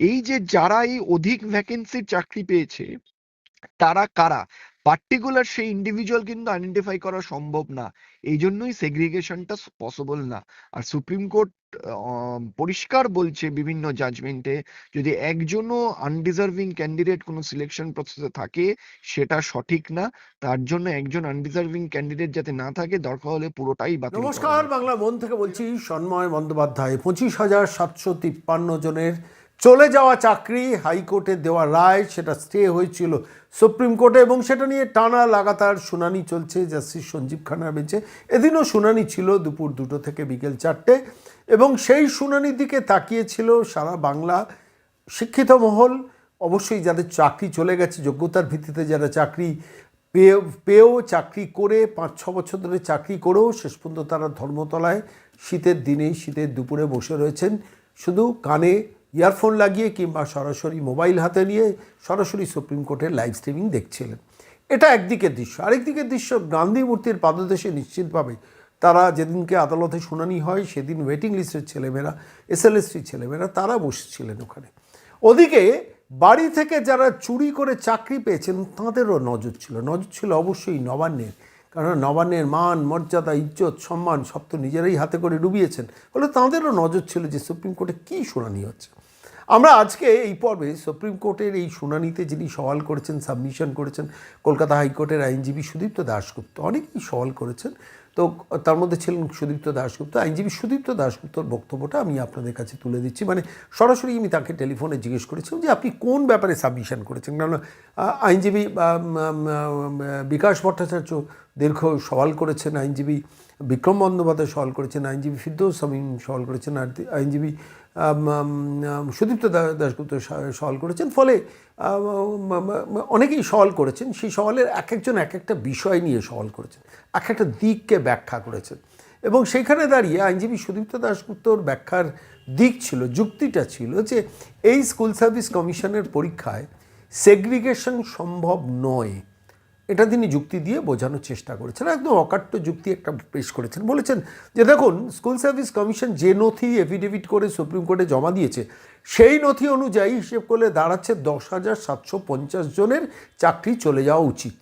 এই যে যারা এই অধিক ভ্যাকেন্সির চাকরি পেয়েছে তারা কারা? পার্টিকুলার সেই ইন্ডিভিজুয়াল কিন্তু আইডেন্টিফাই করা সম্ভব না। এই জন্যই সেগ্রিগেশনটা পসিবল না। আর সুপ্রিম কোর্ট পরিষ্কার বলছে বিভিন্ন জাজমেন্টে যদি একজনও আনডিজার্ভিং ক্যান্ডিডেট কোনো সিলেকশন প্রসেসে থাকে সেটা সঠিক না। তার জন্য একজন আনডিজার্ভিং ক্যান্ডিডেট যাতে না থাকে দরকার হলে পুরোটাই বাতিল নমস্কার বাংলা মন থেকে বলছি সন্ময় বন্দ্যোপাধ্যায় পঁচিশ হাজার সাতশো তিপ্পান্ন জনের চলে যাওয়া চাকরি, হাইকোর্টে দেওয়া রায়, সেটা স্টে হয়েছিল সুপ্রিম কোর্টে এবং সেটা নিয়ে টানা লাগাতার শুনানি চলছে। জাস্টিস সঞ্জীব খান্নার বেঞ্চে। এদিনও শুনানি ছিল দুপুর দুটো থেকে বিকেল চারটে এবং সেই শুনানির দিকে তাকিয়েছিল সারা বাংলা শিক্ষিত মহল। অবশ্যই যাদের চাকরি চলে গেছে, যোগ্যতার ভিত্তিতে যারা চাকরি পেয়ে, পেয়েও চাকরি করে, পাঁচ, ছ বছর ধরে চাকরি করেও শেষ পর্যন্ত তারা ধর্মতলায় শীতের দিনে শীতের দুপুরে বসে রয়েছেন। শুধু কানে ইয়ারফোন লাগিয়ে কিংবা সরাসরি মোবাইল হাতে নিয়ে সরাসরি সুপ্রিম কোর্টের লাইভ স্ট্রিমিং দেখছিলেন। এটা একদিকের দৃশ্য। আরেকদিকের দৃশ্য, গান্ধী মূর্তির পাদদেশে নিশ্চিতভাবে তারা যেদিনকে আদালতে শুনানি হয়, সেদিন ওয়েটিং লিস্টের ছেলেমেয়েরা এসএলএসটির ছেলেমেয়েরা, তারা বসেছিলেন ওখানে। ওদিকে বাড়ি থেকে যারা চুরি করে চাকরি পেয়েছেন, তাঁদেরও নজর ছিল। নজর ছিল অবশ্যই নবান্নের। কারণ নবান্নের মান, মর্যাদা, ইজ্জত, সম্মান সব তো নিজেরাই হাতে করে ডুবিয়েছেন। ফলে তাঁদেরও নজর ছিল যে সুপ্রিম কোর্টে কী শুনানি হচ্ছে। আমরা আজকে এই পর্বে সুপ্রিম কোর্টের এই শুনানিতে যিনি সওয়াল করেছেন সাবমিশন করেছেন, কলকাতা হাইকোর্টের আইনজীবী সুদীপ্ত দাশগুপ্ত, অনেকেই সওয়াল করেছেন। তো তার মধ্যে ছিলেন সুদীপ্ত দাশগুপ্ত। আইনজীবী সুদীপ্ত দাশগুপ্তর বক্তব্যটা আমি আপনাদের কাছে তুলে দিচ্ছি। মানে সরাসরি আমি তাকে টেলিফোনে জিজ্ঞেস করেছিলাম যে, আপনি কোন ব্যাপারে সাবমিশন করেছেন? কারণ আইনজীবী বিকাশ ভট্টাচার্য দীর্ঘ সওয়াল করেছেন, আইনজীবী বিক্রম বন্দ্যোপাধ্যায় সওয়াল করেছেন, আইনজীবী ফিরদৌস সামিম সওয়াল করেছেন আইনজীবী সুদীপ্ত দাশগুপ্ত সওয়াল করেছেন। ফলে অনেকেই সওয়াল করেছেন। সেই সওয়ালের এক একজন এক একটা বিষয় নিয়ে সওয়াল করেছেন। এক একটা দিককে ব্যাখ্যা করেছেন। এবং সেইখানে দাঁড়িয়ে আইনজীবী সুদীপ্ত দাশগুপ্তর ব্যাখ্যার দিক ছিল, যুক্তিটা ছিল যে এই স্কুল সার্ভিস কমিশনের পরীক্ষায় সেগ্রিগেশন সম্ভব নয়। এটা তিনি যুক্তি দিয়ে বোঝানোর চেষ্টা করেছেন। একদম অকাট্য যুক্তি একটা পেশ করেছেন। বলেছেন যে, দেখুন, স্কুল সার্ভিস কমিশন যে নথি এফিডেভিট করে সুপ্রিম কোর্টে জমা দিয়েছে, সেই নথি অনুযায়ী হিসেব করলে দাঁড়াচ্ছে দশ হাজার সাতশো পঞ্চাশ জনের চাকরি চলে যাওয়া উচিত।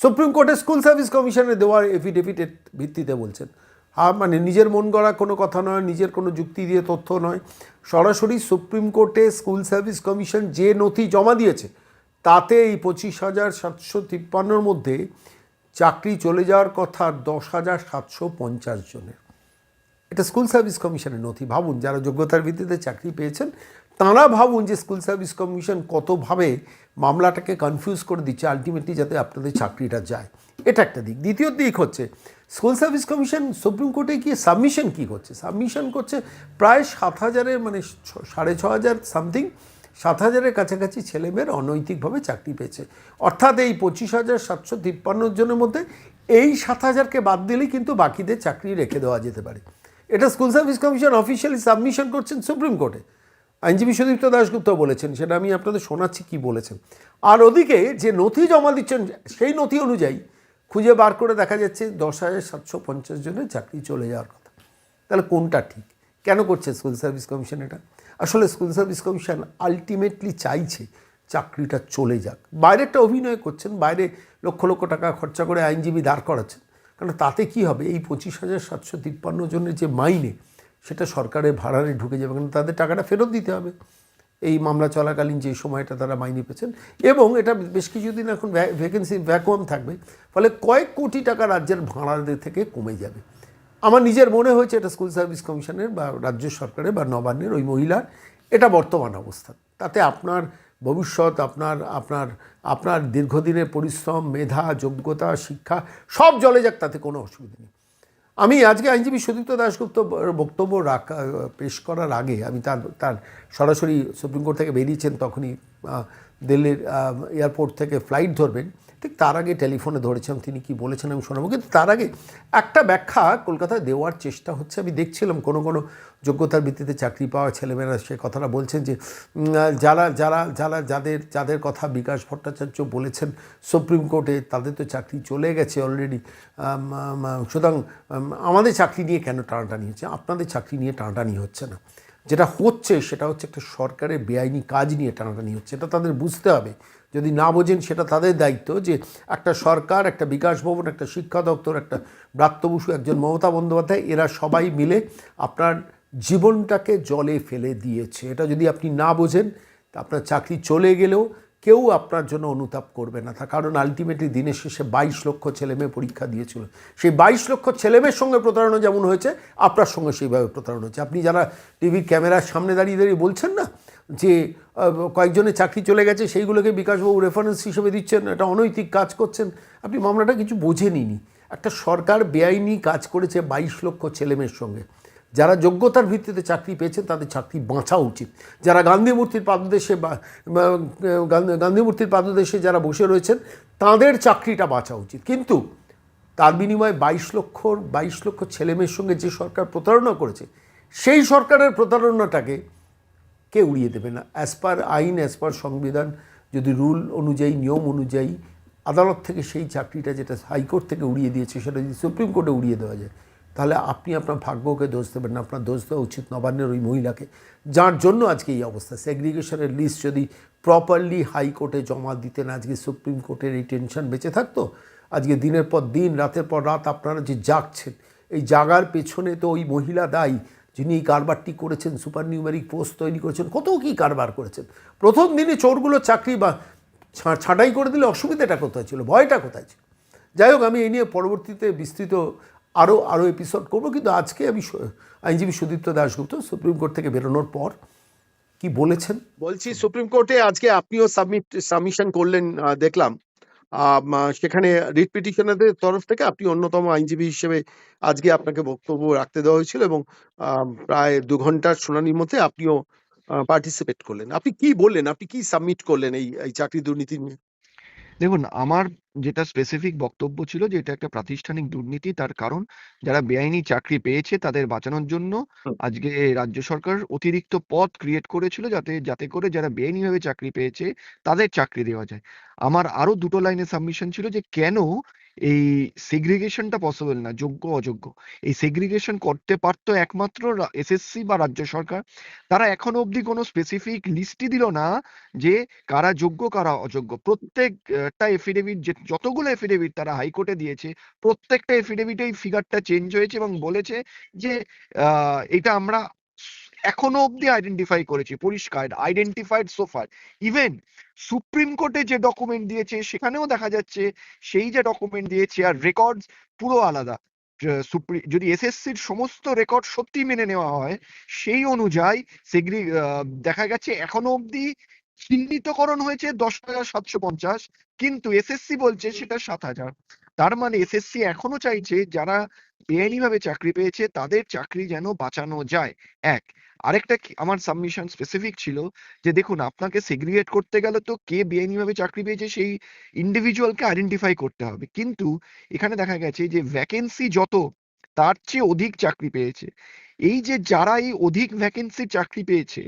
সুপ্রিম কোর্টে স্কুল সার্ভিস কমিশনে দেওয়া এফিডেভিটের ভিত্তিতে বলছেন মানে নিজের মন গড়া কোনো কথা নয়, নিজের কোনো যুক্তি দিয়ে তথ্য নয়। সরাসরি সুপ্রিম কোর্টে স্কুল সার্ভিস কমিশন যে নথি জমা দিয়েছে তাতে এই পঁচিশ হাজার সাতশো তিপ্পান্নর মধ্যে চাকরি চলে যাওয়ার কথা দশ হাজার সাতশো পঞ্চাশ জনের। এটা স্কুল সার্ভিস কমিশনের নথি। ভাবুন, যারা যোগ্যতার ভিত্তিতে চাকরি পেয়েছেন, তাঁরা ভাবুন যে স্কুল সার্ভিস কমিশন কতভাবে মামলাটাকে কনফিউজ করে দিচ্ছে আলটিমেটলি যাতে আপনাদের চাকরিটা যায়। এটা একটা দিক। দ্বিতীয় দিক হচ্ছে, স্কুল সার্ভিস কমিশন সুপ্রিম কোর্টে গিয়ে সাবমিশন কী করছে? সাবমিশন করছে প্রায় সাত হাজারের মানে সাড়ে ছ হাজার সামথিং সাত হাজারের কাছাকাছি ছেলেমেয়ের অনৈতিকভাবে চাকরি পেয়েছে। অর্থাৎ এই পঁচিশ হাজার সাতশো তিপ্পান্ন জনের মধ্যে এই সাত হাজারকে বাদ দিলেই কিন্তু বাকিদের চাকরি রেখে দেওয়া যেতে পারে। এটা school service commission officially submission করছেন সুপ্রিম কোর্টে। আইনজীবী সুদীপ্ত দাশগুপ্ত বলেছেন, সেটা আমি আপনাদের শোনাচ্ছি কি বলেছেন। আর ওদিকে যে নথি জমা দিচ্ছেন, সেই নথি অনুযায়ী খুঁজে বার করে দেখা যাচ্ছে দশ হাজার সাতশো পঞ্চাশ জনের চাকরি চলে যাওয়ার কথা। তাহলে কোনটা ঠিক? কেন করছে স্কুল সার্ভিস কমিশন এটা? আসলে স্কুল সার্ভিস কমিশন আলটিমেটলি চাইছে চাকরিটা চলে যাক। বাইরেটা অভিনয় করছেন, বাইরে লক্ষ লক্ষ টাকা খরচা করে আইনজীবী দাঁড় করাচ্ছেন। কারণ তাতে কি হবে? এই পঁচিশ হাজার সাতশো তিপ্পান্ন জনের যে মাইনে, সেটা সরকারের ভাড়ারে ঢুকে যাবে। কারণ তাদের টাকাটা ফেরত দিতে হবে। এই মামলা চলাকালীন যে সময়টা তারা মাইনে পেয়েছেন, এবং এটা বেশ কিছুদিন এখন ভ্যাকেন্সি ভ্যাকুয়াম থাকবে, ফলে কয়েক কোটি টাকা রাজ্যের ভাড়াদের থেকে কমে যাবে। আমার নিজের মনে হয়েছে এটা স্কুল সার্ভিস কমিশনের বা রাজ্য সরকারের বা নবান্নের, ওই মহিলার। এটা বর্তমান অবস্থা। তাতে আপনার ভবিষ্যৎ, আপনার আপনার আপনার দীর্ঘদিনের পরিশ্রম, মেধা, যোগ্যতা, শিক্ষা, সব জলে যাক, তাতে কোনো অসুবিধা নেই। আমি আজকে আইনজীবী সুদীপ্ত দাশগুপ্ত বক্তব্য রাখা, পেশ করার আগে আমি তার তার সরাসরি সুপ্রিম কোর্ট থেকে বেরিয়েছেন তখনই দিল্লির এয়ারপোর্ট থেকে ফ্লাইট ধরবেন, ঠিক তার আগে টেলিফোনে ধরেছিলাম, তিনি কি বলেছেন আমি শোনাবো। কিন্তু তার আগে একটা ব্যাখ্যা কলকাতায় দেওয়ার চেষ্টা হচ্ছে। আমি দেখছিলাম কোনো কোনো যোগ্যতার ভিত্তিতে চাকরি পাওয়া ছেলেমেয়েরা সে কথাটা বলছেন যে যারা যারা যারা, যাদের যাদের কথা বিকাশ ভট্টাচার্য বলেছেন, সুপ্রিম কোর্টে তাদের তো চাকরি চলে গেছে অলরেডি সুতরাং আমাদের চাকরি নিয়ে কেন টানাটানি হচ্ছে? আপনাদের চাকরি নিয়ে টানাটানি হচ্ছে না। যেটা হচ্ছে সেটা হচ্ছে একটা সরকারের বেআইনি কাজ নিয়ে টানাটানি হচ্ছে। এটা তাদের বুঝতে হবে। যদি না বোঝেন সেটা তাদের দায়িত্ব যে একটা সরকার, একটা বিকাশ ভবন, একটা শিক্ষা দপ্তর, একটা ব্রাত্য বসু, একজন মমতা বন্দ্যোপাধ্যায়, এরা সবাই মিলে আপনার জীবনটাকে জলে ফেলে দিয়েছে। এটা যদি আপনি না বোঝেন, আপনার চাকরি চলে গেলেও কেউ আপনার জন্য অনুতাপ করবে না। তার কারণ আলটিমেটলি দিনের শেষে বাইশ লক্ষ ছেলেমেয়ে পরীক্ষা দিয়েছিল। সেই বাইশ লক্ষ ছেলেমেয়ের সঙ্গে প্রতারণা যেমন হয়েছে, আপনার সঙ্গে সেইভাবে প্রতারণা হচ্ছে। আপনি যারা টিভির ক্যামেরার সামনে দাঁড়িয়ে দাঁড়িয়ে বলছেন না যে কয়েকজনের চাকরি চলে গেছে, সেইগুলোকে বিকাশবাবু রেফারেন্স হিসেবে দিচ্ছেন এটা অনৈতিক কাজ করছেন, আপনি মামলাটা কিছু বোঝেনি একটা সরকার বেআইনি কাজ করেছে বাইশ লক্ষ ছেলেমেয়ের সঙ্গে। যারা যোগ্যতার ভিত্তিতে চাকরি পেয়েছেন, তাদের চাকরি বাঁচা উচিত। যারা গান্ধী মূর্তির পাদদেশে গান্ধী মূর্তির পাদদেশে যারা বসে রয়েছেন, তাদের চাকরিটা বাঁচা উচিত। কিন্তু তার বিনিময়ে বাইশ লক্ষ বাইশ লক্ষ ছেলেমেয়ের সঙ্গে যে সরকার প্রতারণা করেছে, সেই সরকারের প্রতারণাটাকে কে উড়িয়ে দেবে না। অ্যাজ পার আইন অ্যাজ পার সংবিধান, যদি রুল অনুযায়ী, নিয়ম অনুযায়ী, আদালত থেকে সেই চাকরিটা যেটা হাইকোর্ট থেকে উড়িয়ে দিয়েছে, সেটা যদি সুপ্রিম কোর্টে উড়িয়ে দেওয়া যায় তাহলে আপনি আপনার ভাগ্যকে দোষ দেবেন না, আপনার দোষ দেওয়া উচিত নবান্নের ওই মহিলাকে। যার জন্য আজকে এই অবস্থা। সেগ্রিগেশনের লিস্ট যদি প্রপারলি হাইকোর্টে জমা দিতেন আজকে সুপ্রিম কোর্টের এই টেনশন বেঁচে থাকতো, আজকে দিনের পর দিন, রাতের পর রাত আপনারা যে জাগছেন, এই জাগার পেছনে তো ওই মহিলা দায়ী, যিনি এই কারবারটি করেছেন সুপার নিউমেরিক পোস্ট তৈরি করেছেন, কত কী কারবার করেছেন? প্রথম দিনে চোরগুলো চাকরি বা ছাঁটাই করে দিলে অসুবিধাটা কোথায় ছিল? ভয়টা কোথায় ছিল? যাই হোক, আমি এই নিয়ে পরবর্তীতে বিস্তৃত আরও আরও এপিসোড করব। কিন্তু আজকে আমি আইনজীবী সুদীপ্ত দাশগুপ্ত সুপ্রিম কোর্ট থেকে বেরোনোর পর কি বলেছেন? বলছি সুপ্রিম কোর্টে আজকে আপনিও সাবমিট সাবমিশন করলেন দেখলাম। সেখানে রিট পিটিশনারদের তরফ থেকে আপনি অন্যতম আইনজীবী হিসেবে আজকে আপনাকে বক্তব্য রাখতে দেওয়া হয়েছিল এবং প্রায় দু ঘণ্টার শুনানির মধ্যে আপনিও পার্টিসিপেট করলেন। আপনি কি বললেন? আপনি কি সাবমিট করলেন এই এই চাকরি দুর্নীতি নিয়ে? দেখুন আমার যেটা স্পেসিফিক বক্তব্য ছিল যে এটা একটা প্রাতিষ্ঠানিক দুর্নীতি তার কারণ যারা বেআইনি চাকরি পেয়েছে তাদের বাঁচানোর জন্য আজকে রাজ্য সরকার অতিরিক্ত পদ ক্রিয়েট করেছিল যাতে যাতে করে যারা বেআইনি ভাবে চাকরি পেয়েছে তাদের চাকরি দেওয়া যায়। আমার আরও দুটো লাইনে সাবমিশন ছিল যে কেন এই সেগ্রিগেশনটা পসিবল না, যোগ্য, অযোগ্য। এই সেগ্রিগেশন করতে পারতো একমাত্র এসএসসি বা রাজ্য সরকার। তারা এখনও অবধি কোনো স্পেসিফিক লিস্টই দিল না যে কারা যোগ্য, কারা অযোগ্য। প্রত্যেকটা এফিডেভিট যে, যতগুলো এফিডেভিট তারা হাইকোর্টে দিয়েছে, প্রত্যেকটা এফিডেভিটে এই ফিগারটা চেঞ্জ হয়েছে এবং বলেছে যে এটা আমরা এখনও অবধি আইডেন্টিফাই করেছি, পরিষ্কার আইডেন্টিফাইড সোফার ইভেন সুপ্রিম কোর্টে যে ডকুমেন্ট দিয়েছে, সেখানেও দেখা যাচ্ছে সেই যে ডকুমেন্ট দিয়েছে আর রেকর্ডস পুরো আলাদা। যদি এসএসসির সমস্ত রেকর্ড সত্যি মেনে নেওয়া হয়, সেই অনুযায়ী সেগ্রি দেখা গেছে এখনও অবধি চিহ্নিতকরণ হয়েছে দশ হাজার সাতশো পঞ্চাশ, কিন্তু এসএসসি বলছে সেটা সাত হাজার। তার মানে এসএসসি এখনও চাইছে যারা বেআইনি ভাবে চাকরি পেয়েছে, তাদের চাকরি যেন বাঁচানো যায়। এক আরেকটা আমার সাবমিশন স্পেসিফিক ছিল যে দেখুন, আপনাকে সেগ্রিগেট করতে গেলে তো কে বেআইনি ভাবে চাকরি পেয়েছে সেই ইন্ডিভিজুয়ালকে আইডেন্টিফাই করতে হবে। কিন্তু এখানে দেখা গেছে যে ভ্যাকেন্সি যত, তার চেয়ে অধিক চাকরি পেয়েছে। এই যে যারা এই অধিক ভ্যাকেন্সি চাকরি পেয়েছে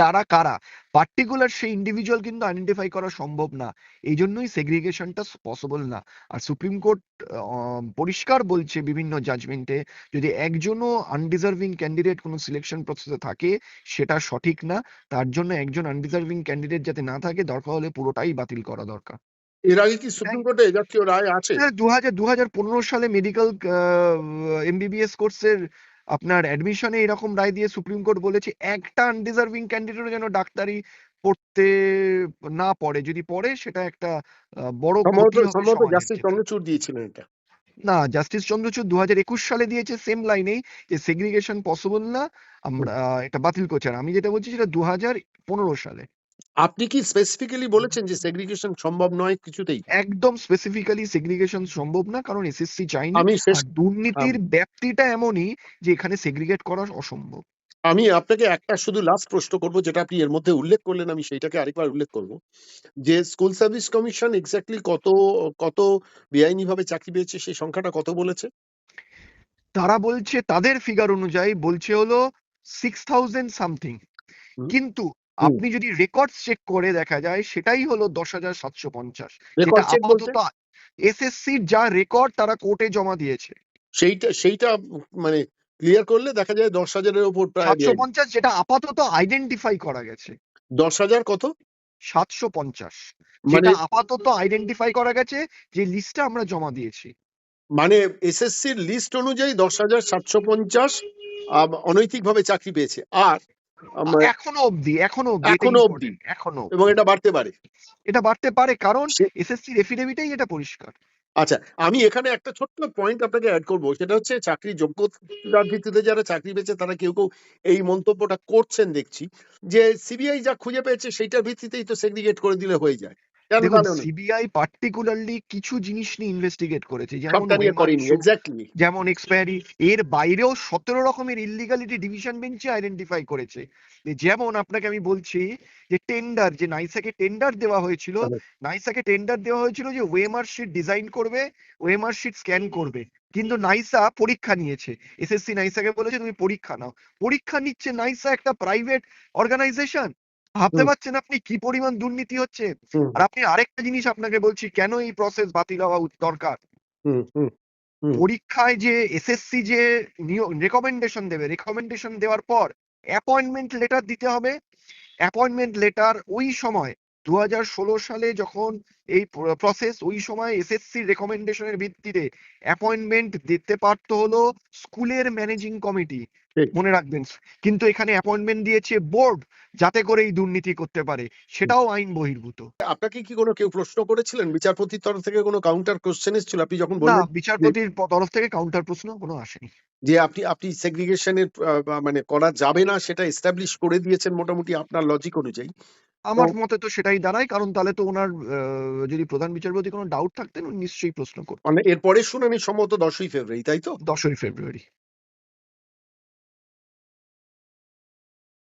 তারা কারা? পার্টিকুলার সেই ইন্ডিভিজুয়াল কিন্তু আইডেন্টিফাই করা সম্ভব না। এই জন্যই সেগ্রিগেশনটা পসিবল না। আর সুপ্রিম কোর্ট পরিষ্কার বলছে বিভিন্ন জাজমেন্টে যদি একজনও আনডিজার্ভিং ক্যান্ডিডেট কোনো সিলেকশন প্রসেসে থাকে সেটা সঠিক না তার জন্য একজন আনডিজার্ভিং ক্যান্ডিডেট যাতে না থাকে দরকার হলে পুরোটাই বাতিল করা দরকার। এর আগে কি সুপ্রিম কোর্টে এ জাতীয় রায় আছে? দু হাজার দু হাজার পনেরো সালে মেডিকেল এমবিবিএস কোর্সের আপনার অ্যাডমিশনে এরকম রায় দিয়ে সুপ্রিম কোর্ট বলেছে একটা আনডিজার্ভিং ক্যান্ডিডেটও যেন ডাক্তারি পড়তে না পড়ে। যদি পড়ে সেটা একটা বড় জাস্টিস চন্দ্রচূড় দিয়েছিলেন এটা। না জাস্টিস চন্দ্রচূড় দু হাজার একুশ সালে দিয়েছে সেম লাইনেই যে সেগ্রিগেশন পসিবল না আমরা এটা বাতিল করছে আর আমি যেটা বলছি সেটা দু হাজার পনেরো সালে। আপনি কি স্পেসিফিক্যালি বলেছেন যে সেগ্রিগেশন সম্ভব নয় কিছুতেই? একদম স্পেসিফিক্যালি সেগ্রিগেশন সম্ভব না কারণ এসএসসি চাইনি আমি শেষ দুর্নীতির ব্যাপ্তিটা এমনই যে এখানে সেগ্রিগেট করা অসম্ভব। আমি আপনাকে একটা শুধু লাস্ট প্রশ্ন করব যেটা আপনি এর মধ্যে উল্লেখ করলেন আমি সেইটাকে আরেকবার উল্লেখ করব। যে স্কুল সার্ভিস কমিশন এক্স্যাক্টলি কত কত বেআইনি ভাবে চাকরি পেয়েছে সেই সংখ্যাটা কত বলেছে? তারা বলছে তাদের ফিগার অনুযায়ী বলছে হলো সিক্স থাউজেন্ড সামথিং কিন্তু। আপনি যদি রেকর্ড চেক করে দেখা যায় সেটাই হলো দশ হাজার সাতশো পঞ্চাশ। আপাতত এসএসসির যা রেকর্ড তারা কোর্টে জমা দিয়েছে। সেইটা সেইটা মানে ক্লিয়ার করলে দেখা যায় দশ হাজারের ওপর প্রায় সাতশো পঞ্চাশ যেটা আপাতত আইডেন্টিফাই করা গেছে। দশ হাজার কত? সাতশো পঞ্চাশ। মানে যেটা আপাতত আইডেন্টিফাই করা গেছে যে লিস্টটা আমরা জমা দিয়েছি। মানে এসএসসির লিস্ট অনুযায়ী দশ হাজার সাতশো পঞ্চাশ অনৈতিকভাবে চাকরি পেয়েছে। আর এখনও অবধি এখনও এখনও অবধি। এখনও এবং এটা বাড়তে পারে। এটা বাড়তে পারে কারণ এসএসসি এফিডেভিটেই এটা পরিষ্কার। আচ্ছা আমি এখানে একটা ছোট্ট পয়েন্ট আপনাকে অ্যাড করব। সেটা হচ্ছে চাকরি যোগ্যতার ভিত্তিতে যারা চাকরি পেয়েছে তারা কেউ কেউ এই মন্তব্যটা করছেন দেখছি যে সিবিআই যা খুঁজে পেয়েছে সেইটার ভিত্তিতেই তো সেগ্রিগেট করে দিলে হয়ে যায়। দেখুন সিবিআই পার্টিকুলারলি কিছু জিনিস নিয়ে ইনভেস্টিগেট করেছে। যেমন যেমন এক্সপায়ারি এর বাইরেও সতেরো রকমের ইলিগালিটি ডিভিশন বেঞ্চে আইডেন্টিফাই করেছে। যেমন আপনাকে আমি বলছি যে টেন্ডার যে নাইসাকে টেন্ডার দেওয়া হয়েছিল আচ্ছা। নাইসাকে টেন্ডার দেওয়া হয়েছিল যে ওয়েমার শিট ডিজাইন করবে ওয়েমার শিট স্ক্যান করবে। কিন্তু নাইসা পরীক্ষা নিয়েছে। এসএসসি নাইসাকে বলেছে তুমি পরীক্ষা নাও। পরীক্ষা নিচ্ছে নাইসা একটা প্রাইভেট অর্গানাইজেশন ভাবতে পারছেন আপনি কি পরিমাণ দুর্নীতি হচ্ছে? আর আপনি আরেকটা জিনিস আপনাকে বলছি কেন এই প্রসেস বাতিল হওয়া দরকার। পরীক্ষায় যে এসএসসি যে রেকমেন্ডেশন দেবে রেকমেন্ডেশন দেওয়ার পর অ্যাপয়েন্টমেন্ট লেটার দিতে হবে। অ্যাপয়েন্টমেন্ট লেটার ওই সময় দু হাজার ষোলো সালে যখন এই প্রসেস ওই সময় এসএসসি রেকমেন্ডেশনের ভিত্তিতে অ্যাপয়েন্টমেন্ট দিতে পারতো হলো স্কুলের ম্যানেজিং কমিটি মনে রাখবেন। কিন্তু এখানে অ্যাপয়েন্টমেন্ট দিয়েছে বোর্ড যাতে করে এই দুর্নীতি করতে পারে। সেটাও আইন বহির্ভূত। আপনাকে কি কোনো কেউ প্রশ্ন করেছিলেন? বিচারপতির তরফ থেকে কোনো কাউন্টার কোশ্চেন এসেছিল? আপনি যখন বললেন বিচারপতির তরফ থেকে কাউন্টার প্রশ্ন কোনো আসেনি। যে আপনি আপনি সেগ্রিগেশনের মানে করা যাবে না সেটা এস্টাবলিশ করে দিয়েছেন মোটামুটি আপনার লজিক অনুযায়ী। আমার মতে তো সেটাই দাঁড়ায় কারণ তাহলে তো ওনার আহ, যদি প্রধান বিচারপতি কোনো ডাউট থাকতেন উনি নিশ্চয়ই প্রশ্ন করতেন। মানে এরপরে শুনানি সম্ভবত দশই ফেব্রুয়ারি তাই তো? দশই ফেব্রুয়ারি।